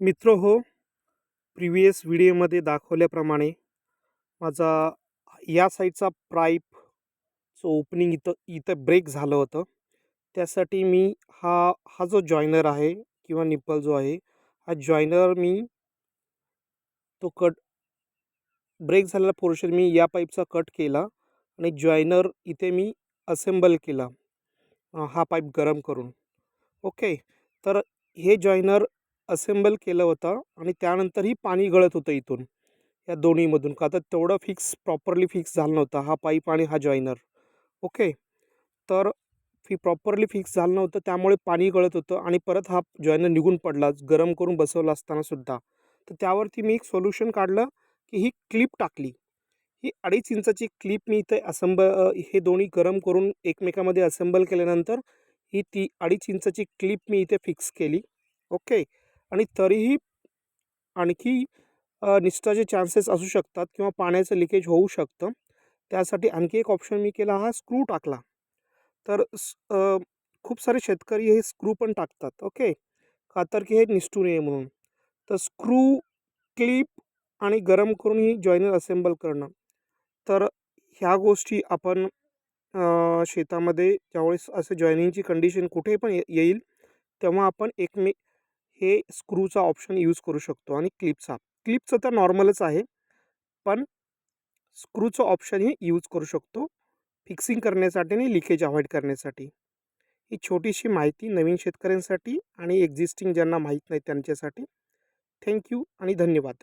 मित्र हो प्रिव्हियस व्हिडिओमध्ये दाखवल्याप्रमाणे माझा या साईडचा जो ओपनिंग इथं इथं ब्रेक झालं होतं. त्यासाठी मी हा हा जो जॉयनर आहे किंवा निप्पल जो आहे हा जॉयनर मी तो कट ब्रेक झालेला पोर्शन मी या पाईपचा कट केला आणि जॉयनर इथे मी असेंबल केला हा पाईप गरम करून. ओके तर हे जॉयनर असेंबल केलं होतं आणि त्यानंतरही पाणी गळत होतं इथून या दोन्हीमधून. का तर तेवढं फिक्स प्रॉपरली फिक्स झालं नव्हतं हा पाईप आणि हा जॉयनर ओके तर फी प्रॉपरली फिक्स झालं नव्हतं त्यामुळे पाणी गळत होतं आणि परत हा जॉयनर निघून पडला गरम करून बसवला असतानासुद्धा तर त्यावरती मी एक सोल्युशन काढलं की ही क्लिप टाकली. ही अडीच इंचाची क्लिप मी इथे असेंब हे दोन्ही गरम करून एकमेकामध्ये असेंबल केल्यानंतर ही ती अडीच इंचाची क्लिप मी इथे फिक्स केली. ओके आणि तरीही आणखी अ, निष्ठाचे चान्सेस असू शकतात किंवा पाण्याचं लिकेज होऊ शकतं. त्यासाठी आणखी एक ऑप्शन मी केला हा स्क्रू टाकला. तर खूप सारे शेतकरी हे स्क्रू पण टाकतात ओके का तर की हे निष्ठू नये म्हणून. तर स्क्रू क्लिप आणि गरम करून ही जॉईनर असेंबल करणं. तर ह्या गोष्टी आपण शेतामध्ये ज्यावेळेस असं जॉईनिंगची कंडिशन कुठे पण ये- येईल तेव्हा आपण एकमे हे स्क्रूचा ऑप्शन यूज करू शकतो आणि क्लिपचा. क्लिपचं तर नॉर्मलच आहे पण स्क्रूचं ऑप्शनही यूज करू शकतो फिक्सिंग करण्यासाठी आणि लिकेज अवॉइड करण्यासाठी. ही छोटीशी माहिती नवीन शेतकऱ्यांसाठी आणि एक्झिस्टिंग ज्यांना माहीत नाही त्यांच्यासाठी. थँक्यू आणि धन्यवाद.